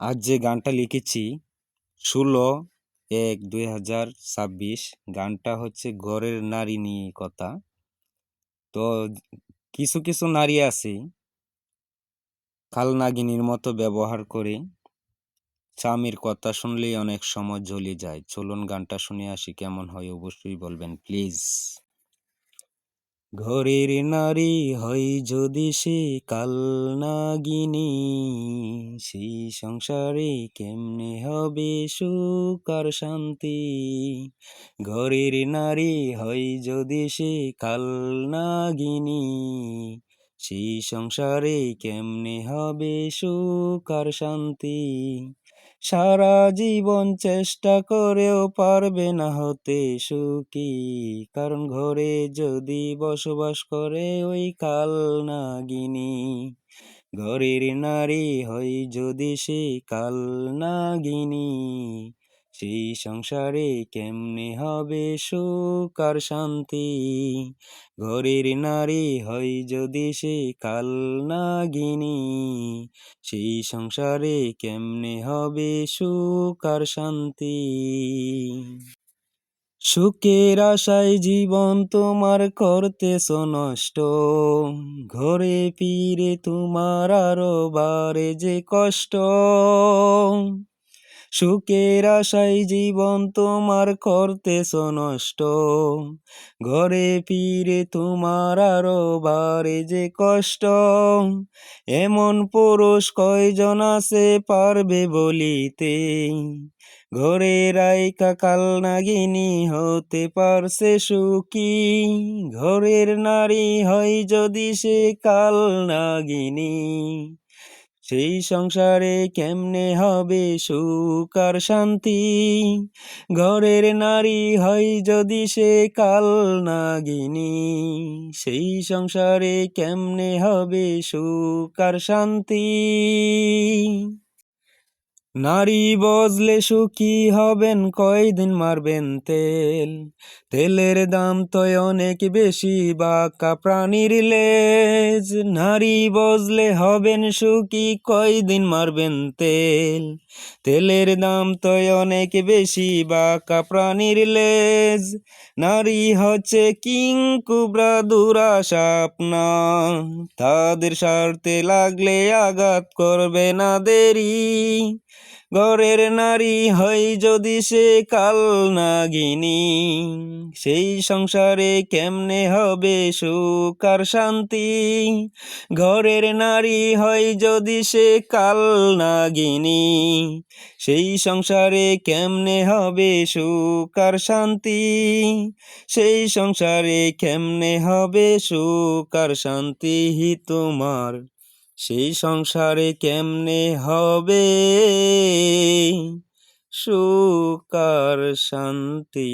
আজ যে গানটা লিখেছি, ষোলো এক দুই হাজার ছাব্বিশ, গানটা হচ্ছে ঘরের নারী নিয়ে কথা। তো কিছু কিছু নারী আছে কালনাগিনীর মতো ব্যবহার করে স্বামীর কথা শুনলেই অনেক সময় জ্বলে যায়। চলুন গানটা শুনে আসি, কেমন হয় অবশ্যই বলবেন, প্লিজ। ঘরের নারী হয় যদি সে কাল নাগিনী, সেই সংসারে কেমনে হবে সুখ আর শান্তি? ঘরের নারী হয় যদি সে কাল নাগিনী, সেই সংসারে কেমনে হবে সুখ আর শান্তি? সারা জীবন চেষ্টা করেও পারবে না হতে সুখী। কারণ ঘরে যদি বসবাস করে ওই কাল নাগিনী। ঘরের নারী হয় যদি সে কাল নাগিনী। সেই সংসারে কেমনে হবে সুখ আর শান্তি? ঘরের নারী হয় যদি সে কাল নাগিনী, সেই সংসারে কেমনে হবে সুখ আর শান্তি? সুখের আশায় জীবন তোমার করতেছ নষ্ট। ঘরে ফিরে তোমার আরও বারে যে কষ্ট। সুখের আশায় জীবন তোমার করতেছ নষ্ট। ঘরে ফিরে তোমার আরও বারে যে কষ্ট। এমন পুরুষ কয়জন আছে পারবে বলিতে। ঘরে রাইকা কাল নাগিনী হতে পারছে সুখী। ঘরের নারী হয় যদি সে কাল নাগিনী। সেই সংসারে কেমনে হবে সুখ আর শান্তি? ঘরের নারী হয় যদি সে কাল নাগিনী, সেই সংসারে কেমনে হবে সুখ আর শান্তি? নারী বজলে সুখী হবেন, কয়দিন মারবেন তেল? তেলের দাম তো অনেক বেশি, বাঁকা প্রাণীর লেজ। নারী বজলে হবেন সুখী, কয়দিন মারবেন তেল? তেলের দাম তো অনেক বেশি, বাঁকা প্রাণীর লেজ। নারী হচ্ছে কিং, কুবরা দুরাশা আপনা। তাদের স্বার্থে লাগলে আঘাত করবে না দেরি। ঘরের নারী হয় যদি সে কাল নাগিনী, সেই সংসারে কেমনে হবে সুখ আর শান্তি? ঘরের নারী হয় যদি সে কাল নাগিনী, সেই সংসারে কেমনে হবে সুখ আর শান্তি? সেই সংসারে কেমনে হবে সুখ আর শান্তি তোমার সেই সংসারে কেমনে হবে? সুকার শান্তি।